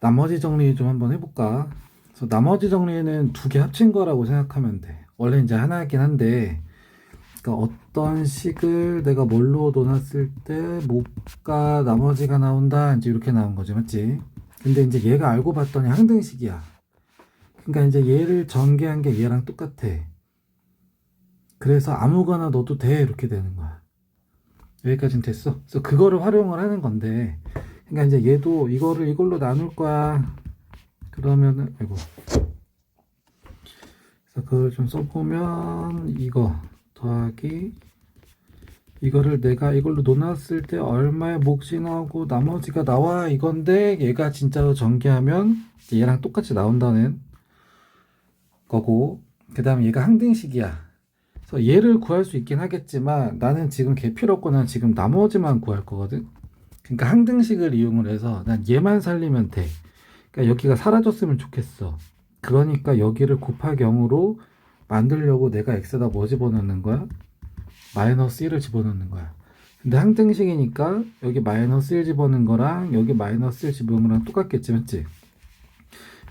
나머지 정리 좀 한번 해볼까? 그래서 나머지 정리는 두 개 합친 거라고 생각하면 돼. 원래 이제 하나이긴 한데, 그러니까 어떤 식을 내가 뭘로 놓았을 때 목과 나머지가 나온다 이제 이렇게 나온 거지, 맞지? 근데 이제 얘가 알고 봤더니 항등식이야. 그러니까 이제 얘를 전개한 게 얘랑 똑같아. 그래서 아무거나 넣어도 돼 이렇게 되는 거야. 여기까지는 됐어. 그래서 그거를 활용을 하는 건데, 그러니까 이제 얘도 이거를 이걸로 나눌 거야. 그러면은 아이고. 그래서 그걸 좀 써보면 이거 더하기 이거를 내가 이걸로 놓았을 때 얼마의 몫이 나오고 나머지가 나와 이건데 얘가 진짜로 전개하면 얘랑 똑같이 나온다는 거고 그 다음에 얘가 항등식이야. 그래서 얘를 구할 수 있긴 하겠지만 나는 지금 걔 필요 없고 난 지금 나머지만 구할 거거든. 그러니까 항등식을 이용을 해서 난 얘만 살리면 돼. 그러니까 여기가 사라졌으면 좋겠어. 그러니까 여기를 곱하기 0으로 만들려고 내가 x에다 뭐 집어넣는 거야? 마이너스 1을 집어넣는 거야. 근데 항등식이니까 여기 마이너스 1 집어넣는 거랑 여기 마이너스 1 집어넣는 거랑 똑같겠지, 맞지?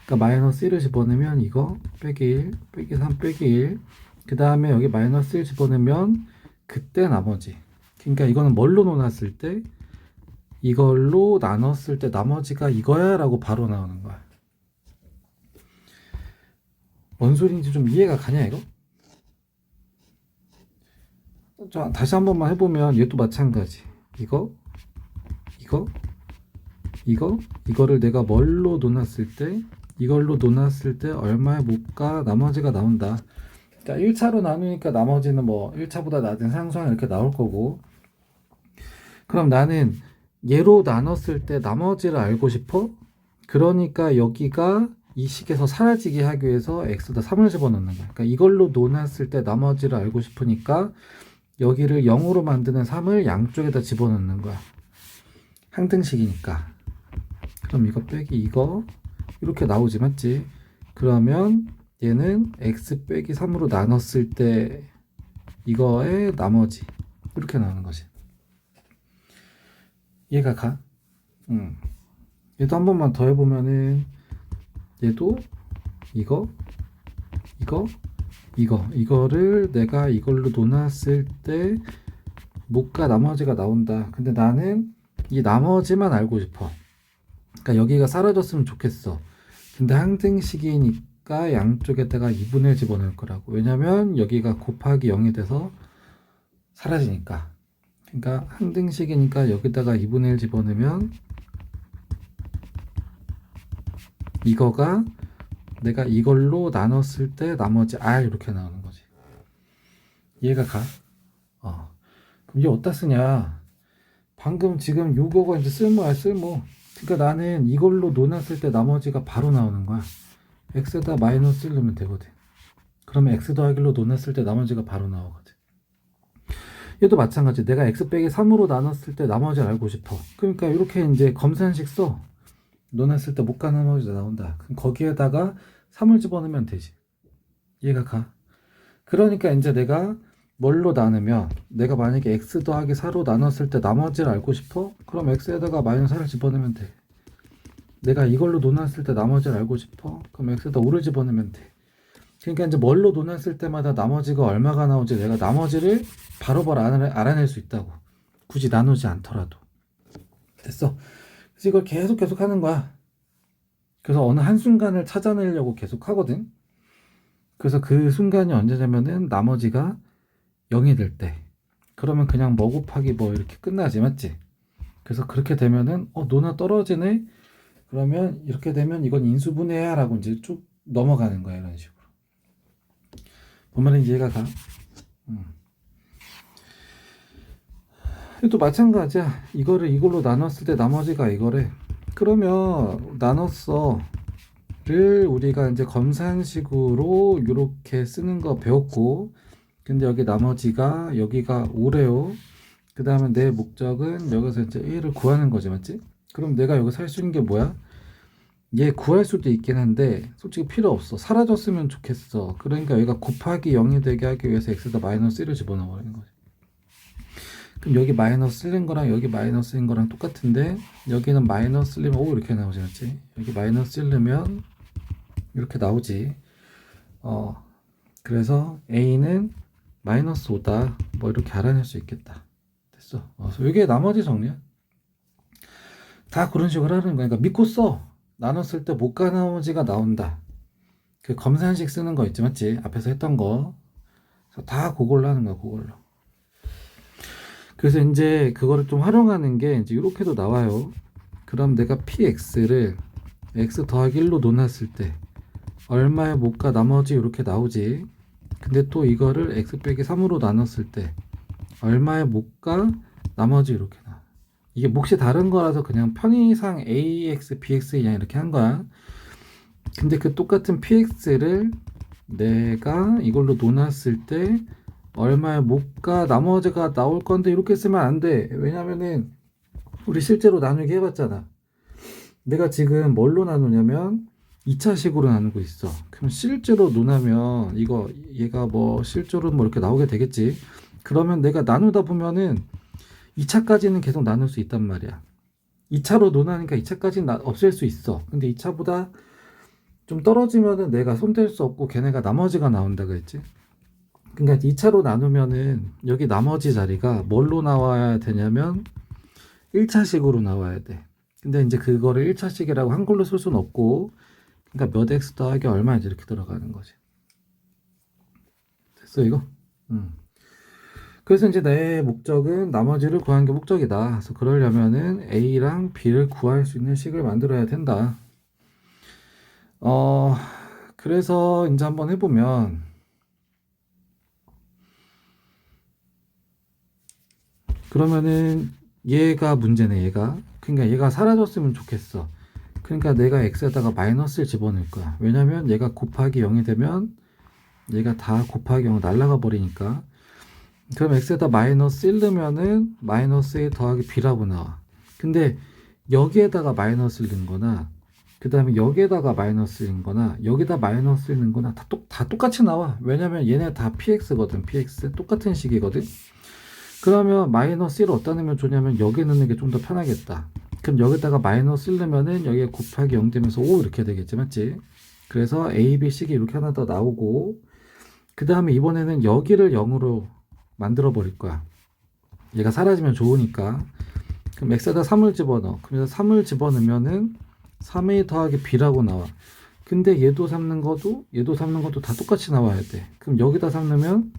그러니까 마이너스 1을 집어넣으면 이거 빼기 1, 빼기 3, 빼기 1. 그 다음에 여기 마이너스 1 집어넣으면 그때 나머지. 그러니까 이거는 뭘로 놓았을 때 이걸로 나눴을 때 나머지가 이거야 라고 바로 나오는 거야. 뭔 소리인지 좀 이해가 가냐 이거? 자, 다시 한 번만 해보면 얘도 마찬가지. 이거, 이거, 이거, 이거를 내가 뭘로 놓았을 때 이걸로 놓았을 때 얼마의 몫과 나머지가 나온다. 그러니까 1차로 나누니까 나머지는 뭐 1차보다 낮은 상수항 이렇게 나올 거고 그럼 나는 얘로 나눴을 때 나머지를 알고 싶어? 그러니까 여기가 이 식에서 사라지게 하기 위해서 x에다 3을 집어넣는 거야. 그러니까 이걸로 놓았을 때 나머지를 알고 싶으니까 여기를 0으로 만드는 3을 양쪽에다 집어넣는 거야. 항등식이니까. 그럼 이거 빼기 이거 이렇게 나오지 맞지? 그러면 얘는 x 빼기 3으로 나눴을 때 이거의 나머지 이렇게 나오는 거지. 얘가 가? 응. 얘도 한 번만 더 해보면은 얘도 이거 이거 이거 이거를 내가 이걸로 놓았을 때 목과 나머지가 나온다. 근데 나는 이 나머지만 알고 싶어. 그러니까 여기가 사라졌으면 좋겠어. 근데 항등식이니까 양쪽에다가 2분의 1 집어넣을 거라고. 왜냐면 여기가 곱하기 0이 돼서 사라지니까. 그러니까 항등식이니까 여기다가 2분의 1 집어넣으면 이거가 내가 이걸로 나눴을 때 나머지 R 이렇게 나오는 거지. 이해가 가? 어. 그럼 이게 어디다 쓰냐? 방금 지금 요거가 이제 쓸모야 쓸모. 그러니까 나는 이걸로 놓았을 때 나머지가 바로 나오는 거야. x에다 마이너스 1 넣으면 되거든. 그러면 x 더하기로 놓았을 때 나머지가 바로 나오거든. 얘도 마찬가지. 내가 x 빼기 3으로 나눴을 때 나머지를 알고 싶어. 그러니까 이렇게 이제 검산식 써. 놓았을 때 못가 나머지가 나온다. 그럼 거기에다가 3을 집어넣으면 되지. 이해가 가. 그러니까 이제 내가 뭘로 나누면 내가 만약에 x 더하기 4로 나눴을 때 나머지를 알고 싶어? 그럼 x에다가 마이너스 4를 집어넣으면 돼. 내가 이걸로 놓았을 때 나머지를 알고 싶어? 그럼 x에다 5를 집어넣으면 돼. 그러니까 이제 뭘로 놓았을 때마다 나머지가 얼마가 나오지 내가 나머지를 바로바로 알아- 알아낼 수 있다고. 굳이 나누지 않더라도. 됐어. 그래서 이걸 계속 계속 하는 거야. 그래서 어느 한순간을 찾아내려고 계속 하거든. 그래서 그 순간이 언제냐면은 나머지가 0이 될 때. 그러면 그냥 뭐 곱하기 뭐 이렇게 끝나지, 맞지? 그래서 그렇게 되면은, 어, 노나 떨어지네? 그러면 이렇게 되면 이건 인수분해야 라고 이제 쭉 넘어가는 거야, 이런 식으로. 보면은 이해가 가. 음. 또 마찬가지야. 이거를 이걸로 나눴을 때 나머지가 이거래. 그러면 나눴어를 우리가 이제 검산식으로 이렇게 쓰는 거 배웠고, 근데 여기 나머지가 여기가 5래요. 그 다음에 내 목적은 여기서 이제 1을 구하는 거지, 맞지? 그럼 내가 여기 살수 있는 게 뭐야? 얘 구할 수도 있긴 한데 솔직히 필요 없어. 사라졌으면 좋겠어. 그러니까 여기가 곱하기 0이 되게 하기 위해서 x에다 마이너스 1을 집어넣어 버리는 거지. 그럼 여기 마이너스 1인 거랑 여기 마이너스 1인 거랑 똑같은데 여기는 마이너스 1이면 오 이렇게 나오지 않지? 여기 마이너스 1이면 이렇게 나오지. 어 그래서 A는 마이너스 5다. 뭐 이렇게 알아낼 수 있겠다. 됐어. 어, 그래서 이게 나머지 정리야. 다 그런 식으로 하는 거야. 그러니까 믿고 써. 나눴을 때 못가 나머지가 나온다. 그 검산식 쓰는 거 있지 맞지? 앞에서 했던 거. 다 그걸로 하는 거야. 그걸로. 그래서 이제 그거를 좀 활용하는 게 이제 이렇게도 나와요. 그럼 내가 px를 x 더하기 1로 놓았을 때 얼마의 못가 나머지 이렇게 나오지. 근데 또 이거를 x 빼기 3으로 나눴을 때 얼마의 못가 나머지 이렇게 나. 이게 몫이 다른 거라서 그냥 편의상 ax, bx 그냥 이렇게 한 거야. 근데 그 똑같은 px를 내가 이걸로 놓았을 때 얼마의 못가 나머지가 나올 건데 이렇게 쓰면 안 돼. 왜냐면은 우리 실제로 나누기 해봤잖아. 내가 지금 뭘로 나누냐면 2차식으로 나누고 있어. 그럼 실제로 논하면 이거 얘가 뭐 실제로 뭐 이렇게 나오게 되겠지. 그러면 내가 나누다 보면은 2차까지는 계속 나눌 수 있단 말이야. 2차로 논하니까 2차까지는 없앨 수 있어. 근데 2차보다 좀 떨어지면은 내가 손댈 수 없고 걔네가 나머지가 나온다 그랬지. 그러니까 2차로 나누면은 여기 나머지 자리가 뭘로 나와야 되냐면 1차식으로 나와야 돼. 근데 이제 그거를 1차식이라고 한글로 쓸 수는 없고 그러니까 몇 x 더하기 얼마인지 이렇게 들어가는 거지. 됐어 이거? 음. 그래서 이제 내 목적은 나머지를 구하는 게 목적이다. 그래서 그러려면은 a랑 b를 구할 수 있는 식을 만들어야 된다. 어 그래서 이제 한번 해보면 그러면은 얘가 문제네 얘가 그러니까 얘가 사라졌으면 좋겠어 그러니까 내가 x에다가 마이너스를 집어넣을 거야 왜냐면 얘가 곱하기 0이 되면 얘가 다 곱하기 0 날라가 버리니까 그럼 x에다 마이너스 1 넣으면은 마이너스 1 더하기 b라고 나와 근데 여기에다가 마이너스를 넣은 거나 그 다음에 여기에다가 마이너스를 넣은 거나 여기다 마이너스를 넣은 거나 다, 똑, 다 똑같이 나와 왜냐면 얘네 다 px거든 px 똑같은 식이거든 그러면 마이너스 1을 어디다 넣으면 좋냐면 여기에 넣는 게 좀 더 편하겠다. 그럼 여기다가 마이너스 1 넣으면은 여기에 곱하기 0 되면서 5 이렇게 되겠지, 맞지? 그래서 A, B, C가 이렇게 하나 더 나오고 그 다음에 이번에는 여기를 0으로 만들어 버릴 거야. 얘가 사라지면 좋으니까. 그럼 X에다 3을 집어넣어. 그래서 3을 집어넣으면은 3A 더하기 B라고 나와. 근데 얘도 3 넣는 것도 얘도 3 넣는 것도 다 똑같이 나와야 돼. 그럼 여기다 3 넣으면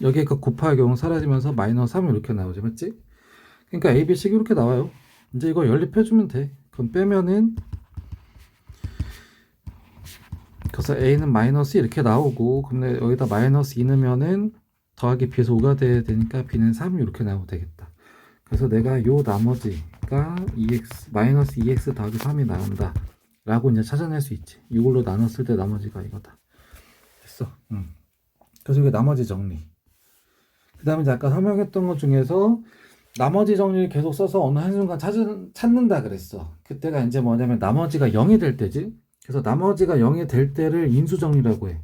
여기가 곱하기 0 사라지면서 마이너스 3 이렇게 나오지 맞지? 그러니까 A, B, C가 이렇게 나와요 이제 이거 연립해주면 돼 그럼 빼면은 그래서 A는 마이너스 이렇게 나오고 근데 여기다 마이너스 2 넣으면은 더하기 B에서 5가 돼야 되니까 B는 3 이렇게 나오면 되겠다 그래서 내가 요 나머지가 2x 마이너스 2x 더하기 3이 나온다 라고 이제 찾아낼 수 있지 이걸로 나눴을 때 나머지가 이거다 됐어 응. 그래서 이게 나머지 정리 그 다음에 아까 설명했던 것 중에서 나머지 정리를 계속 써서 어느 한순간 찾은, 찾는다 그랬어. 그때가 이제 뭐냐면 나머지가 0이 될 때지. 그래서 나머지가 0이 될 때를 인수정리라고 해.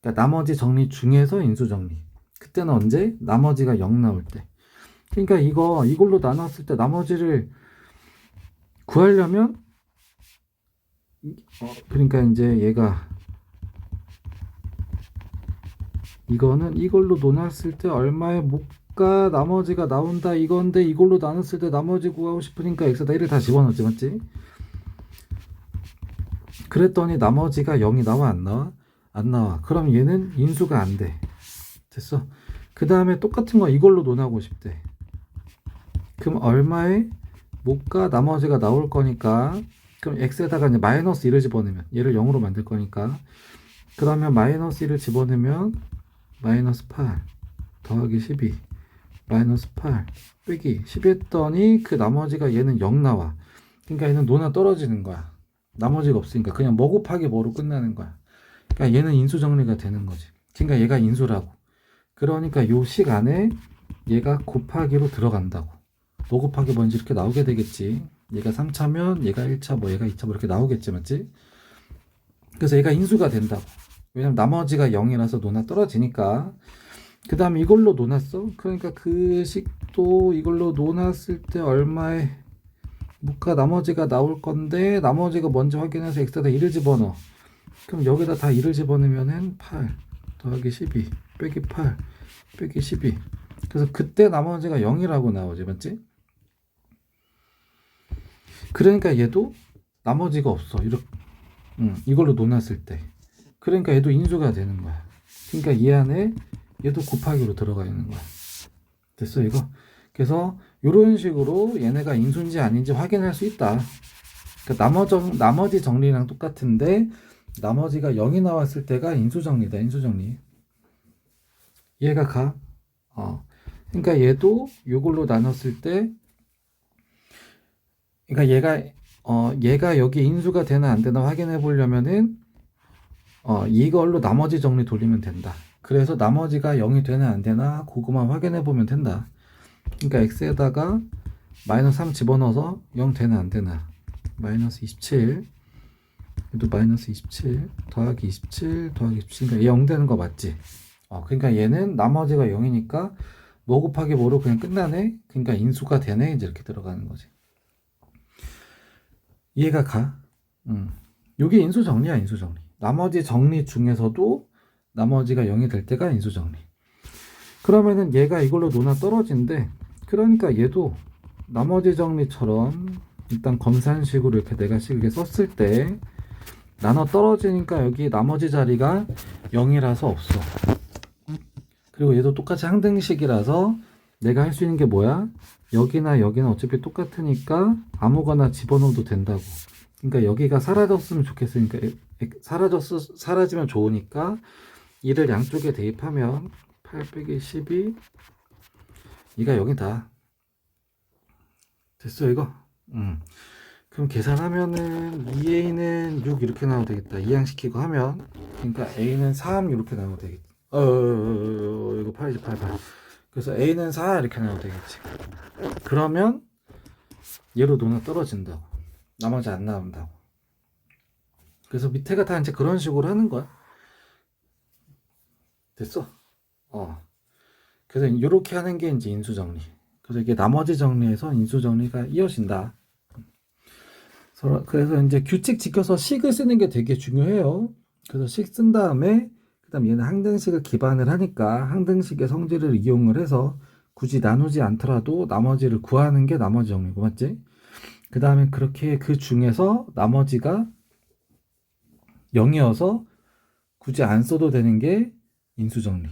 그러니까 나머지 정리 중에서 인수정리. 그때는 언제? 나머지가 0 나올 때. 그러니까 이거 이걸로 나눴을 때 나머지를 구하려면 어, 그러니까 이제 얘가 이거는 이걸로 나눴을 때 얼마의 목가 나머지가 나온다 이건데 이걸로 나눴을 때 나머지 구하고 싶으니까 x에다 1을 다 집어넣지 맞지? 그랬더니 나머지가 0이 나와 안 나와? 안 나와 그럼 얘는 인수가 안 돼 됐어. 그 다음에 똑같은 거 이걸로 논하고 싶대. 그럼 얼마의 목가 나머지가 나올 거니까 그럼 x에다가 이제 마이너스 1을 집어넣으면 얘를 0으로 만들 거니까 그러면 마이너스 1을 집어넣으면 마이너스 8 더하기 12 마이너스 8 빼기 10 했더니 그 나머지가 얘는 0 나와. 그러니까 얘는 노나 떨어지는 거야. 나머지가 없으니까 그냥 뭐 곱하기 뭐로 끝나는 거야. 그러니까 얘는 인수 정리가 되는 거지. 그러니까 얘가 인수라고 그러니까 요 시간에 얘가 곱하기로 들어간다고. 뭐 곱하기 뭔지 이렇게 나오게 되겠지. 얘가 3차면 얘가 1차 뭐 얘가 2차 뭐 이렇게 나오겠지 맞지? 그래서 얘가 인수가 된다고. 왜냐면 나머지가 0이라서 노나 떨어지니까. 그 다음 이걸로 논았어. 그러니까 그 식도 이걸로 논았을 때 얼마의 무가 나머지가 나올 건데 나머지가 먼저 확인해서 x에다 1을 집어넣어. 그럼 여기다 다 1을 집어넣으면은 8 더하기 12 빼기 8 빼기 12 그래서 그때 나머지가 0이라고 나오지 맞지? 그러니까 얘도 나머지가 없어. 이렇게 음, 이걸로 논았을 때. 그러니까 얘도 인수가 되는 거야. 그러니까 이 안에 얘도 곱하기로 들어가 있는 거야. 됐어 이거? 그래서 이런 식으로 얘네가 인수인지 아닌지 확인할 수 있다. 그러니까 나머지, 나머지 정리랑 똑같은데 나머지가 0이 나왔을 때가 인수 정리다. 인수 정리. 얘가 가. 어. 그러니까 얘도 이걸로 나눴을 때 그러니까 얘가 어 얘가 여기 인수가 되나 안 되나 확인해 보려면은 어 이걸로 나머지 정리 돌리면 된다. 그래서 나머지가 0이 되나 안 되나 그거만 확인해 보면 된다. 그러니까 x에다가 마이너스 3 집어넣어서 0 되나 안 되나 마이너스 27 얘도 마이너스 27 더하기 27 더하기 27 그러니까 0 되는 거 맞지? 어 그러니까 얘는 나머지가 0이니까 뭐 곱하기 뭐로 그냥 끝나네? 그러니까 인수가 되네 이제 이렇게 들어가는 거지. 이해가 가? 음. 요게 인수 정리야, 인수 정리. 나머지 정리 중에서도 나머지가 0이 될 때가 인수 정리. 그러면은 얘가 이걸로 논아 떨어진대. 그러니까 얘도 나머지 정리처럼 일단 검산식으로 이렇게 내가 실게 썼을 때 나눠 떨어지니까 여기 나머지 자리가 0이라서 없어. 그리고 얘도 똑같이 항등식이라서 내가 할 수 있는 게 뭐야? 여기나 여기는 어차피 똑같으니까 아무거나 집어넣어도 된다고. 그러니까 여기가 사라졌으면 좋겠으니까 사라졌 사라지면 좋으니까 이를 양쪽에 대입하면 8 빼기 12 이가 여기다. 됐어 이거? 음. 그럼 계산하면은 2a는 6 이렇게 나오면 되겠다. 이항시키고 하면 그러니까 a는 3 이렇게 나오면 되겠다. 어, 어, 어, 어, 어, 이거 8이지 8 8. 그래서 a는 4 이렇게 나오면 되겠지. 그러면 얘로 논은 떨어진다고. 나머지 안 나온다고. 그래서 밑에가 다 이제 그런 식으로 하는 거야. 됐어? 어. 그래서 이렇게 하는 게 이제 인수 정리. 그래서 이게 나머지 정리에서 인수 정리가 이어진다. 그래서 이제 규칙 지켜서 식을 쓰는 게 되게 중요해요. 그래서 식 쓴 다음에 그다음 얘는 항등식을 기반을 하니까 항등식의 성질을 이용을 해서 굳이 나누지 않더라도 나머지를 구하는 게 나머지 정리고 맞지? 그 다음에 그렇게 그 중에서 나머지가 0이어서 굳이 안 써도 되는 게 인수정리.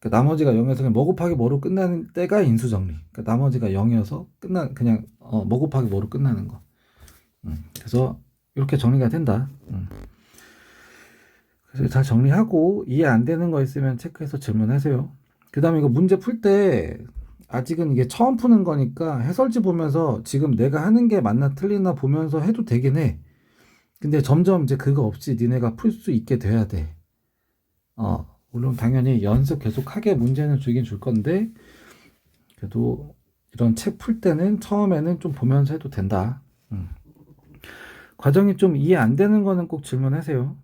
그러니까 나머지가 0이어서 그냥 뭐 곱하기 뭐로 끝나는 때가 인수정리. 그러니까 나머지가 0이어서 끝나 그냥 어, 뭐 곱하기 뭐로 끝나는 거. 음, 그래서 이렇게 정리가 된다. 음. 그래서 잘 정리하고 이해 안 되는 거 있으면 체크해서 질문하세요. 그 다음에 이거 문제 풀 때 아직은 이게 처음 푸는 거니까 해설지 보면서 지금 내가 하는 게 맞나 틀리나 보면서 해도 되긴 해. 근데 점점 이제 그거 없이 니네가 풀 수 있게 돼야 돼. 어, 물론 당연히 연습 계속 하게 문제는 주긴 줄 건데, 그래도 이런 책 풀 때는 처음에는 좀 보면서 해도 된다. 음. 과정이 좀 이해 안 되는 거는 꼭 질문하세요.